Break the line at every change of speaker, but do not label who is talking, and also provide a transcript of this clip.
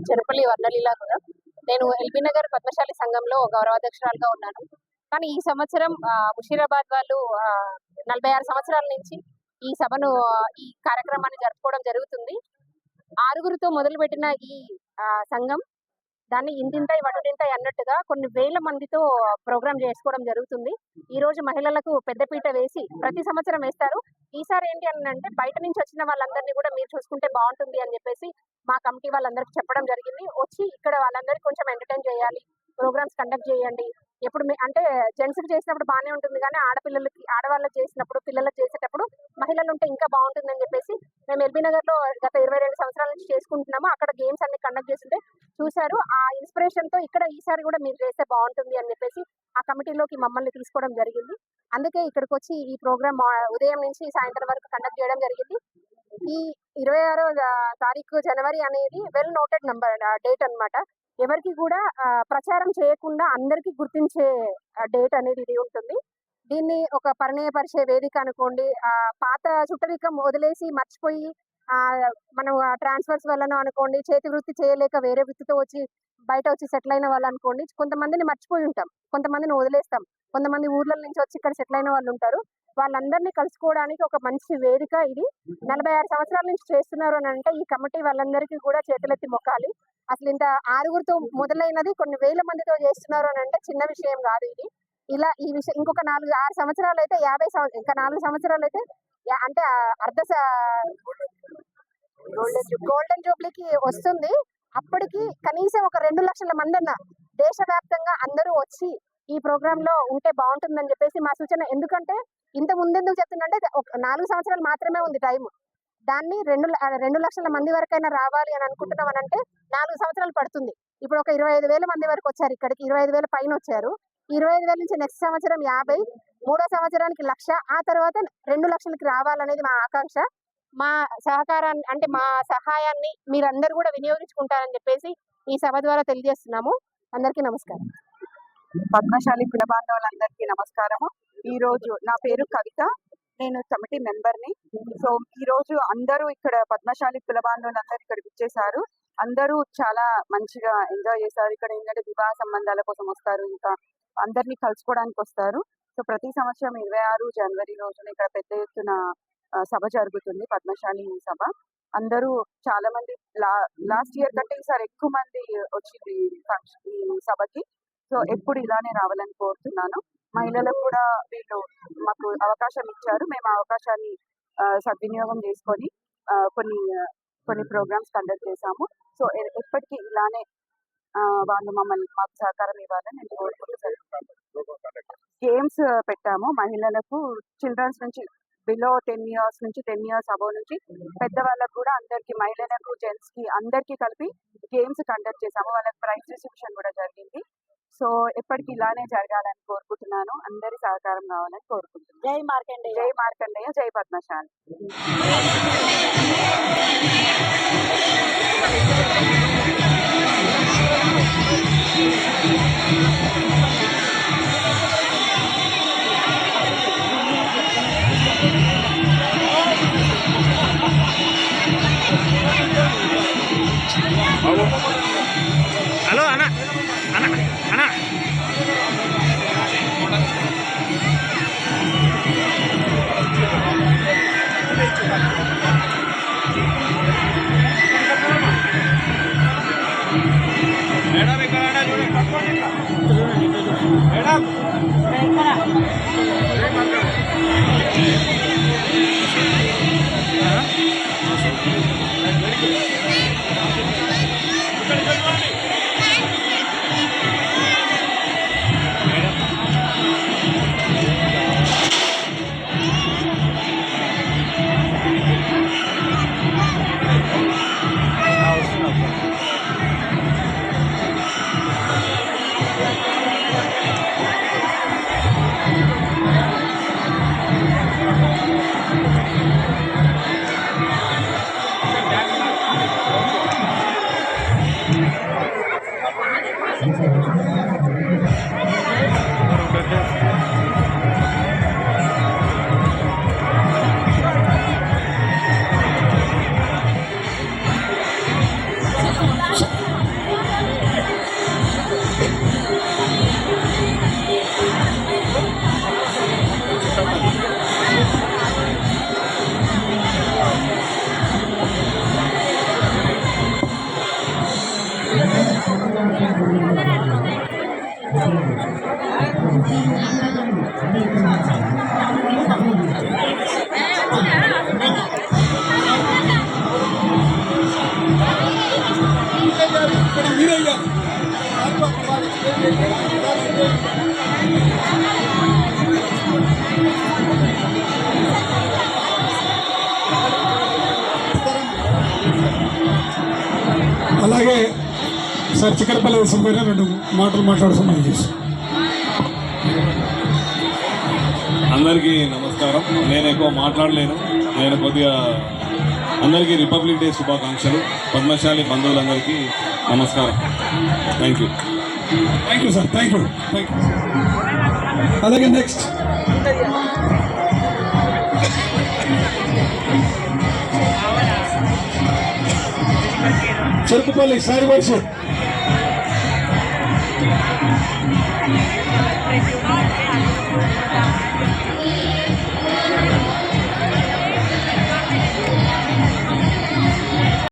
చెరుపల్లి వర్ణలీల కూడా. నేను ఎల్బీ నగర్ పద్మశాలి సంఘంలో గౌరవాధ్యక్షురాలుగా ఉన్నాను. కానీ ఈ సంవత్సరం ఆ, ముషీరాబాద్ వాళ్ళు నలభై ఆరు సంవత్సరాల నుంచి ఈ సభను ఈ కార్యక్రమాన్ని జరుపుకోవడం జరుగుతుంది. ఆరుగురితో మొదలుపెట్టిన ఈ సంఘం దాన్ని ఇంతింతై వటుడింతై అన్నట్టుగా కొన్ని వేల మందితో ప్రోగ్రామ్ చేసుకోవడం జరుగుతుంది. ఈ రోజు మహిళలకు పెద్దపీట వేసి ప్రతి సంవత్సరం వేస్తారు. ఈసారి ఏంటి అని అంటే బయట నుంచి వచ్చిన వాళ్ళందరినీ కూడా మీరు చూసుకుంటే బాగుంటుంది అని చెప్పేసి మా కమిటీ వాళ్ళందరికీ చెప్పడం జరిగింది. వచ్చి ఇక్కడ వాళ్ళందరికీ కొంచెం ఎంటర్టైన్ చేయాలి. ప్రోగ్రామ్స్ కండక్ట్ చేయండి. ఎప్పుడు మీ- అంటే జెంట్స్కి చేసినప్పుడు బాగానే ఉంటుంది కానీ ఆడపిల్లలకి ఆడవాళ్ళకి చేసినప్పుడు పిల్లలకు చేసేటప్పుడు మహిళలు ఉంటే ఇంకా బాగుంటుందని చెప్పేసి మేము ఎల్బీ నగర్లో గత ఇరవై రెండు సంవత్సరాల నుంచి చేసుకుంటున్నాము. అక్కడ గేమ్స్ అన్ని కండక్ట్ చేస్తుంటే చూశారు. ఆ ఇన్స్పిరేషన్తో ఇక్కడ ఈసారి కూడా మీరు చేస్తే బాగుంటుంది అని చెప్పేసి ఆ కమిటీలోకి మమ్మల్ని తీసుకోవడం జరిగింది. అందుకే ఇక్కడికి వచ్చి ఈ ప్రోగ్రామ్ ఉదయం నుంచి సాయంత్రం వరకు కండక్ట్ చేయడం జరిగింది. ఈ ఇరవై ఆరో తారీఖు జనవరి అనేది వెల్ నోటెడ్ నంబర్ డేట్ అన్నమాట. ఎవరికి కూడా ప్రచారం చేయకుండా అందరికీ గుర్తించే డేట్ అనేది ఇది ఉంటుంది. దీన్ని ఒక పరిణయపరిచే వేదిక అనుకోండి. ఆ, పాత చుట్టరికం వదిలేసి మర్చిపోయి ఆ, మనం ట్రాన్స్ఫర్స్ వల్లనో అనుకోండి చేతి వృత్తి చేయలేక వేరే వృత్తితో వచ్చి బయట వచ్చి సెటిల్ అయిన వాళ్ళు అనుకోండి కొంతమందిని మర్చిపోయి ఉంటాం. కొంతమందిని వదిలేస్తాం. కొంతమంది ఊర్ల నుంచి వచ్చి ఇక్కడ సెటిల్ అయిన వాళ్ళు ఉంటారు. వాళ్ళందరినీ కలుసుకోవడానికి ఒక మంచి వేదిక ఇది. నలభై ఆరు సంవత్సరాల నుంచి చేస్తున్నారు అని అంటే ఈ కమిటీ వాళ్ళందరికీ కూడా చేతులెత్తి మొక్కాలి. అసలు ఇంత ఆరుగురితో మొదలైనది కొన్ని వేల మందితో చేస్తున్నారు అని అంటే చిన్న విషయం కాదు ఇది. ఇలా ఈ విషయం ఇంకొక నాలుగు ఆరు సంవత్సరాలు అయితే యాభై సంవత్సరం ఇంకా నాలుగు సంవత్సరాలు అయితే అంటే అర్ధ గోల్డెన్ జూబ్లీకి వస్తుంది. అప్పటికి కనీసం ఒక రెండు లక్షల మంది అన్న దేశవ్యాప్తంగా అందరూ వచ్చి ఈ ప్రోగ్రామ్లో ఉంటే బాగుంటుందని చెప్పేసి మా సూచన. ఎందుకంటే ఇంత ముందెందుకు చెప్తుందంటే ఒక నాలుగు సంవత్సరాలు మాత్రమే ఉంది టైం దాన్ని రెండు రెండు లక్షల మంది వరకైనా రావాలి అని అనుకుంటున్నాం అని అంటే నాలుగు సంవత్సరాలు పడుతుంది. ఇప్పుడు ఒక ఇరవై ఐదు వేల మంది వరకు వచ్చారు ఇక్కడికి ఇరవై ఐదు వేల పైన వచ్చారు. ఇరవై ఐదు వేల నుంచి నెక్స్ట్ సంవత్సరం యాభై మూడో సంవత్సరానికి లక్ష ఆ తర్వాత రెండు లక్షలకి రావాలనేది మా ఆకాంక్ష. మా సహకారాన్ని అంటే మా సహాయాన్ని మీరందరూ కూడా వినియోగించుకుంటారని చెప్పేసి ఈ సభ ద్వారా తెలియజేస్తున్నాము. అందరికీ నమస్కారం.
పద్మశాలి కుల బాంధవులందరికీ నమస్కారము. ఈ రోజు నా పేరు కవిత. నేను కమిటీ మెంబర్ని సో ఈ రోజు అందరూ ఇక్కడ పద్మశాలి కుల బాంధవులందరూ ఇక్కడ విచ్చేశారు. అందరూ చాలా మంచిగా ఎంజాయ్ చేశారు ఇక్కడ ఏంటంటే వివాహ సంబంధాల కోసం వస్తారు. ఇంకా అందరినీ కలుసుకోవడానికి వస్తారు. సో ప్రతి సంవత్సరం ఇరవై ఆరు జనవరి రోజున ఇక్కడ పెద్ద ఎత్తున సభ జరుగుతుంది. పద్మశాలి సభ. అందరూ చాలా మంది లా లాస్ట్ ఇయర్ కంటే ఈసారి ఎక్కువ మంది వచ్చింది ఫంక్షన్ సభకి. సో ఎప్పుడు ఇలానే రావాలని కోరుతున్నాను. మహిళలకు కూడా వీళ్ళు మాకు అవకాశం ఇచ్చారు. మేము ఆ అవకాశాన్ని ఆ, సద్వినియోగం చేసుకొని కొన్ని కొన్ని ప్రోగ్రామ్స్ కండక్ట్ చేశాము. సో ఎప్పటికీ ఇలానే వాళ్ళు మమ్మల్ని మాకు సహకారం ఇవ్వాలని నేను కోరుకుంటున్నాను. గేమ్స్ పెట్టాము మహిళలకు. చిల్డ్రన్స్ నుంచి బిలో టెన్ ఇయర్స్ నుంచి టెన్ ఇయర్స్ అబవ్ నుంచి పెద్దవాళ్ళకు కూడా అందరికి మహిళలకు జెంట్స్కి అందరికి కలిపి గేమ్స్ కండక్ట్ చేసాము వాళ్ళకి ప్రైజ్ డిస్ట్రిబ్యూషన్ కూడా జరిగింది. సో ఎప్పటికీ ఇలానే జరగాలని కోరుకుంటున్నాను. అందరి సహకారం కావాలని కోరుకుంటున్నాను.
జై మార్కండే
జై మార్కండేయ జై పద్మశాలి.
Thank you. Bye.
అలాగే సార్ చిక్కడపల్లి వసంత రెండు మాటలు మాట్లాడుతున్నాను చేసి
అందరికీ నమస్కారం. నేను ఎక్కువ మాట్లాడలేను. నేను కొద్దిగా అందరికీ రిపబ్లిక్ డే శుభాకాంక్షలు. పద్మశాలి బంధువులందరికీ నమస్కారం. Thank you
thank you sir thank you thank you అలాగే నెక్స్ట్ చెరుకుపల్లి సారి. Thank you.